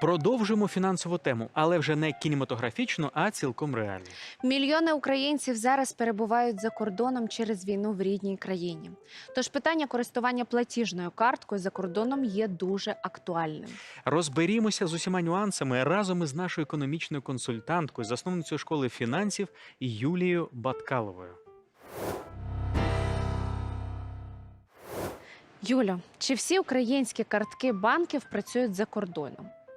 Продовжимо фінансову тему, але вже не кінематографічну, а цілком реальну. Мільйони українців зараз перебувають за кордоном через війну в рідній країні. Тож питання користування платіжною карткою за кордоном є дуже актуальним. Розберімося з усіма нюансами разом із нашою економічною консультанткою, засновницею школи фінансів Юлією Баткаловою. Юля, чи всі українські картки банків працюють за кордоном?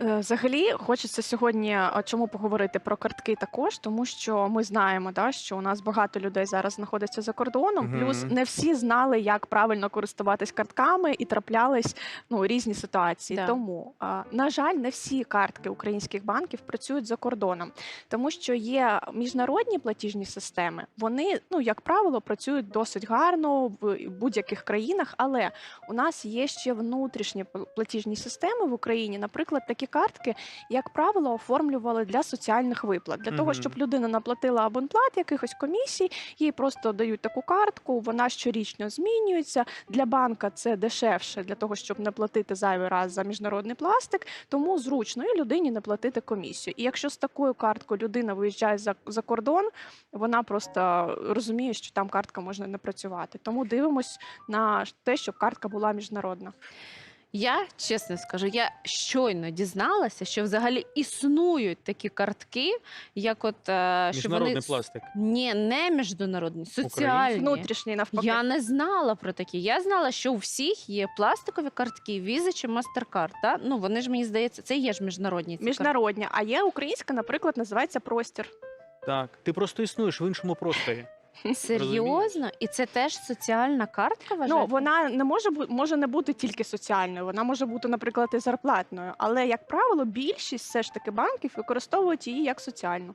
Е, Взагалі хочеться сьогодні е, чому поговорити про картки також, тому що ми знаємо, да, що у нас багато людей зараз знаходиться за кордоном. Мгм. Плюс не всі знали, як правильно користуватись картками, і траплялись ну різні ситуації. Да. Тому а, на жаль, не всі картки українських банків працюють за кордоном, тому що є міжнародні платіжні системи. Вони, ну як правило, працюють досить гарно в будь-яких країнах, але у нас є ще внутрішні пл- платіжні системи в Україні. Наприклад, такі картки, як правило, оформлювали для соціальних виплат, для того, щоб людина наплатила абонплат якихось комісій, їй просто дають таку картку. Вона щорічно змінюється. Для банка це дешевше для того, щоб не платити зайвий раз за міжнародний пластик. Тому зручно і людині не платити комісію. І якщо з такою карткою людина виїжджає за, за кордон, вона просто розуміє, що там картка може не працювати. Тому дивимось на те, щоб картка була міжнародна. Я чесно скажу, я щойно дізналася, що взагалі існують такі картки, як от е, що Міжнародний вони... пластик. Ні, не міжнародні, соціальні. Внутрішній навпаки. Я не знала про такі. Я знала, що у всіх є пластикові картки, віза чи MasterCard. Та? Ну вони ж мені здається, це є ж міжнародні ці Міжнародні, а є українська, наприклад, називається простір. Так, ти просто існуєш в іншому просторі. Серйозно? І це теж соціальна картка вважаєте? Ну вона не може бу- може не бути тільки соціальною, вона може бути, наприклад, і зарплатною. Але як правило, більшість все ж таки банків використовують її як соціальну.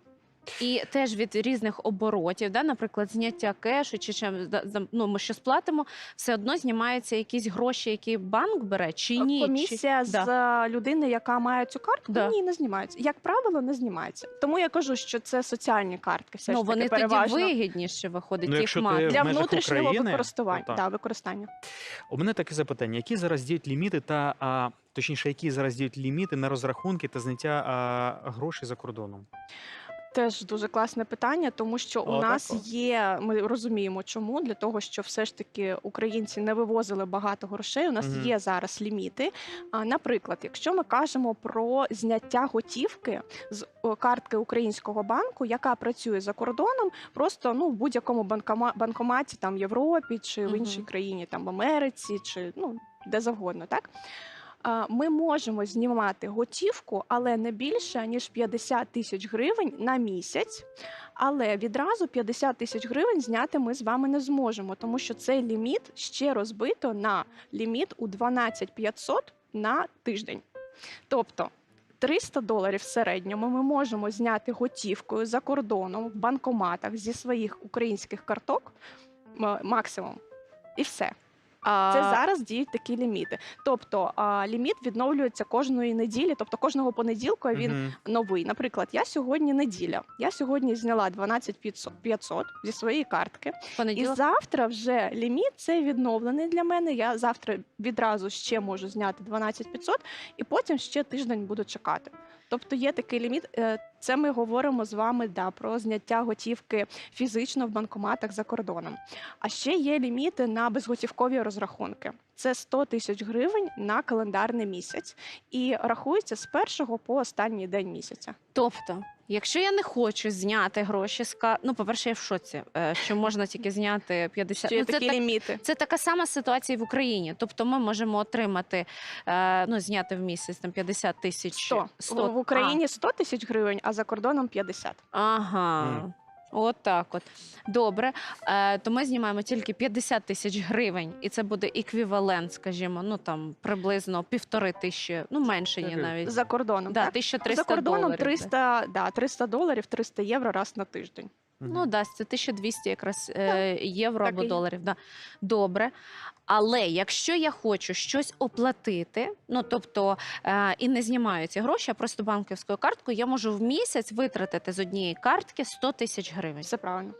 І теж від різних оборотів, да, наприклад, зняття кешу чи чим за- ну, ми щось платимо, все одно знімаються якісь гроші, які банк бере, чи ні? Чи... Комісія з Да. е, людини, яка має цю картку, Да. ні, не знімається. Як правило, не знімається. Тому я кажу, що це соціальні картки. Все Ну ж таки, вони тоді вигідніше виходить Ну, їх мати. для внутрішнього України, використання. то. Да, використання. У мене таке запитання: які зараз діють ліміти та а, точніше, які зараз діють ліміти на розрахунки та зняття а, грошей за кордоном? Теж дуже класне питання, тому що у О, нас так, є. Ми розуміємо, чому для того, що все ж таки українці не вивозили багато грошей. У нас Мгм. є зараз ліміти. А, наприклад, якщо ми кажемо про зняття готівки з картки українського банку, яка працює за кордоном, просто ну в будь-якому банкома- банкоматі, там в Європі чи в іншій країні, там в Америці, чи ну де завгодно, так. Ми можемо знімати готівку, але не більше ніж 50 тисяч гривень на місяць. Але відразу 50 тисяч гривень зняти ми з вами не зможемо, тому що цей ліміт ще розбито на ліміт у 12 500 на тиждень. Тобто 300 доларів в середньому ми можемо зняти готівкою за кордоном в банкоматах зі своїх українських карток максимум. І все. А, Це зараз діють такі ліміти. Тобто а, ліміт відновлюється кожної неділі, тобто кожного понеділка він Мгм. новий. Наприклад, я сьогодні неділя. Я сьогодні зняла 12 500 зі своєї картки. І завтра вже ліміт цей відновлений для мене. Я завтра відразу ще можу зняти 12 500 і потім ще тиждень буду чекати. Тобто є такий ліміт. Це ми говоримо з вами да, про зняття готівки фізично в банкоматах за кордоном. А ще є ліміти на безготівкові розрахунки. Це 100 тисяч гривень на календарний місяць і рахується з першого по останній день місяця. Тобто, якщо я не хочу зняти гроші з ка... ну, по-перше, я в шоці, е, що можна тільки зняти 50... Чи є Ну, це такі так- ліміти? Це така сама ситуація і в Україні. Тобто ми можемо отримати, е, ну, зняти в місяць там 50 тисяч. 100. В Україні 100 тисяч гривень, а за кордоном 50. Ага. Мгм. От так от. Добре. Е, то ми знімаємо тільки 50 тисяч гривень, і це буде еквівалент, скажімо, ну там приблизно півтори тисячі, ну менше є навіть. За кордоном. да, так? 1300 За кордоном доларів. 300, да, 300 доларів, 300 євро раз на тиждень. Ну, дасть це 1200 якраз е, євро так або і є. доларів. Да. Добре. Але якщо я хочу щось оплатити, ну тобто е, і не знімаю ці гроші, а просто банківською карткою, я можу в місяць витратити з однієї картки 100 тисяч гривень. Все правильно.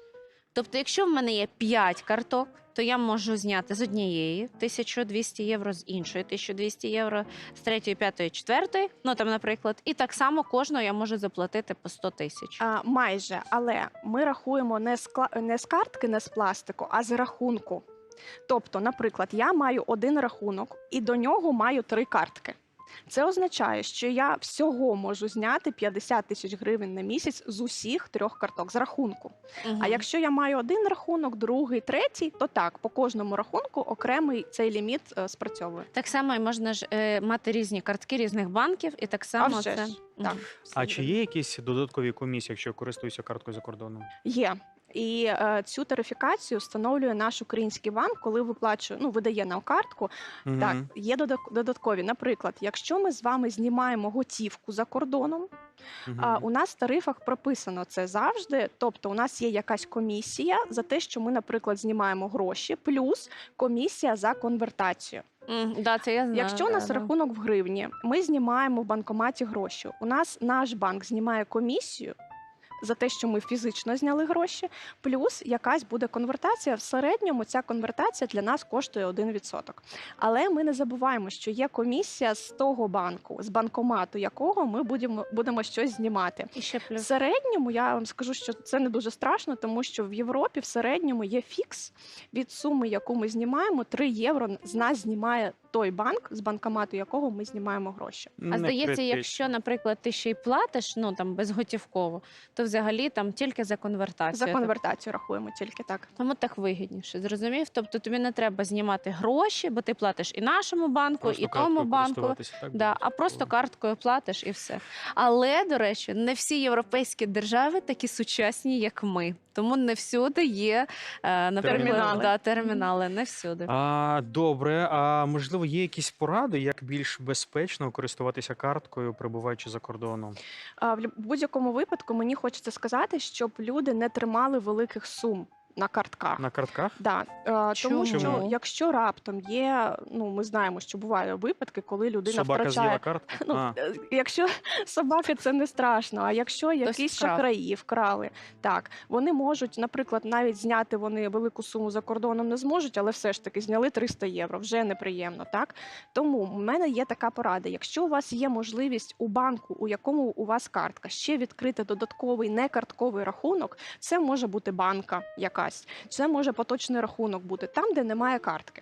Тобто, якщо в мене є 5 карток, то я можу зняти з однієї 1200 євро, з іншої 1200 євро, з третьої, п'ятої, четвертої. Ну там, наприклад, і так само кожного я можу заплатити по 100 тисяч. А, майже, але ми рахуємо не з, кла- не з картки, не з пластику, а з рахунку. Тобто, наприклад, я маю один рахунок і до нього маю три картки. Це означає, що я всього можу зняти 50 тисяч гривень на місяць з усіх трьох карток з рахунку. А якщо я маю один рахунок, другий, третій, то так, по кожному рахунку окремий цей ліміт е, спрацьовує. Так само і можна ж е, мати різні картки різних банків, і так само вже це ж, Мгм. Так. А чи є якісь додаткові комісії, якщо я користуюся карткою за кордоном? Є. І е, цю тарифікацію встановлює наш український банк, коли виплачує, ну видає нам картку. Так, є додат- додаткові. Наприклад, якщо ми з вами знімаємо готівку за кордоном, а, Мгм. у нас в тарифах прописано це завжди. Тобто, у нас є якась комісія за те, що ми, наприклад, знімаємо гроші, плюс комісія за конвертацію. Мгм, да, це я знаю. Якщо у нас да. рахунок в гривні, ми знімаємо в банкоматі гроші. У нас наш банк знімає комісію. За те, що ми фізично зняли гроші, плюс якась буде конвертація. В середньому ця конвертація для нас коштує 1%. Але ми не забуваємо, що є комісія з того банку, з банкомату якого ми будемо, будемо щось знімати. І ще В середньому я вам скажу, що це не дуже страшно, тому що в Європі в середньому є фікс від суми, яку ми знімаємо, 3 євро з нас знімає той банк, з банкомату якого ми знімаємо гроші. А Не здається, критично. якщо, наприклад, ти ще й платиш, ну там безготівково, то взагалі там тільки за конвертацію. За Так- конвертацію рахуємо тільки так. Тому так вигідніше, зрозумів? Тобто тобі не треба знімати гроші, бо ти платиш і нашому банку, Просто і тому банку. так, Да, а просто карткою платиш і все. Але, до речі, не всі європейські держави такі сучасні, як ми. Тому не всюди є, е, наприклад, Термінали. Да, термінали, не всюди. А, добре, а можливо, є якісь поради, як більш безпечно користуватися карткою, перебуваючи за кордоном? В будь-якому випадку мені хочеться сказати, щоб люди не тримали великих сум на картках. На картках? Да, е, тому що Чому? якщо раптом є, ну ми знаємо, що бувають випадки, коли людина Собака втрачає з'їла картку? Ну, а, е, якщо собаки, це не страшно. А якщо якісь вкрав. шахраї вкрали, так вони можуть, наприклад, навіть зняти вони велику суму за кордоном не зможуть, але все ж таки зняли 300 євро. Вже неприємно. Так тому в мене є така порада. Якщо у вас є можливість у банку, у якому у вас картка, ще відкрити додатковий некартковий рахунок, це може бути банка якась, це може поточний рахунок бути там, де немає картки.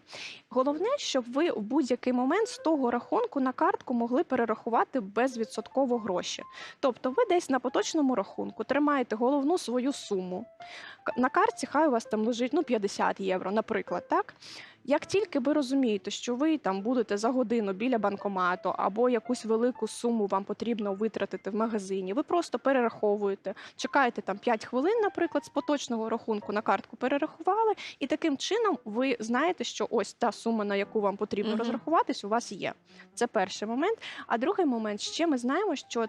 Головне, щоб ви в будь-який момент з того рахунку на картку могли перерахувати безвідсотково гроші. Тобто ви десь на поточному рахунку тримаєте головну свою суму. На картці хай у вас там лежить ну, 50 євро, наприклад, так? Як тільки ви розумієте, що ви там будете за годину біля банкомату або якусь велику суму вам потрібно витратити в магазині, ви просто перераховуєте, чекаєте там 5 хвилин, наприклад, з поточного рахунку на картку перерахували, і таким чином ви знаєте, що ось та сума, на яку вам потрібно Мгм. розрахуватись, у вас є. Це перший момент. А другий момент ще ми знаємо, що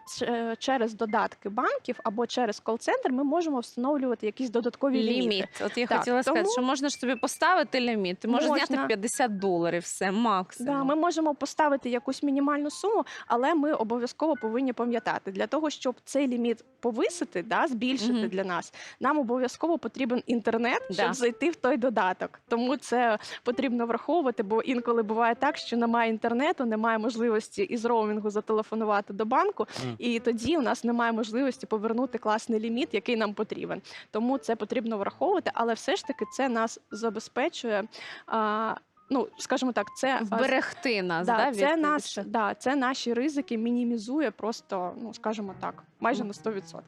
через додатки банків або через кол-центр ми можемо встановлювати якісь додаткові ліміти. Ліміт. От я Так, хотіла сказати, тому- що можна ж собі поставити ліміт. Ти можеш зняти Можна. 50 доларів, все, максимум. Да, ми можемо поставити якусь мінімальну суму, але ми обов'язково повинні пам'ятати для того, щоб цей ліміт повисити, да, збільшити Мгм. для нас. Нам обов'язково потрібен інтернет, щоб Да. зайти в той додаток. Тому це потрібно враховувати, бо інколи буває так, що немає інтернету, немає можливості із роумінгу зателефонувати до банку, Мгм. і тоді у нас немає можливості повернути класний ліміт, який нам потрібен. Тому це потрібно враховувати, але все ж таки це нас забезпечує. А, Ну, скажімо так, це Вберегти нас, Да, да, це від- нас, від- да, це наші ризики мінімізує просто, ну скажімо так, майже на 100%.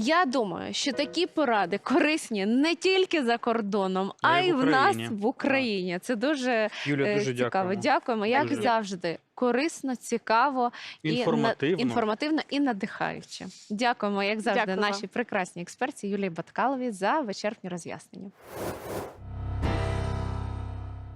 Я думаю, що такі поради корисні не тільки за кордоном, а, А й в нас в Україні. Це дуже Юля, е, дуже цікаво. дякуємо. Дякуємо, як Дуже. завжди. Корисно, цікаво Інформативно. і інформативно і надихаюче. Дякуємо, як завжди, Дякую нашій прекрасній експерті Юлії Баткаловій за вичерпні роз'яснення.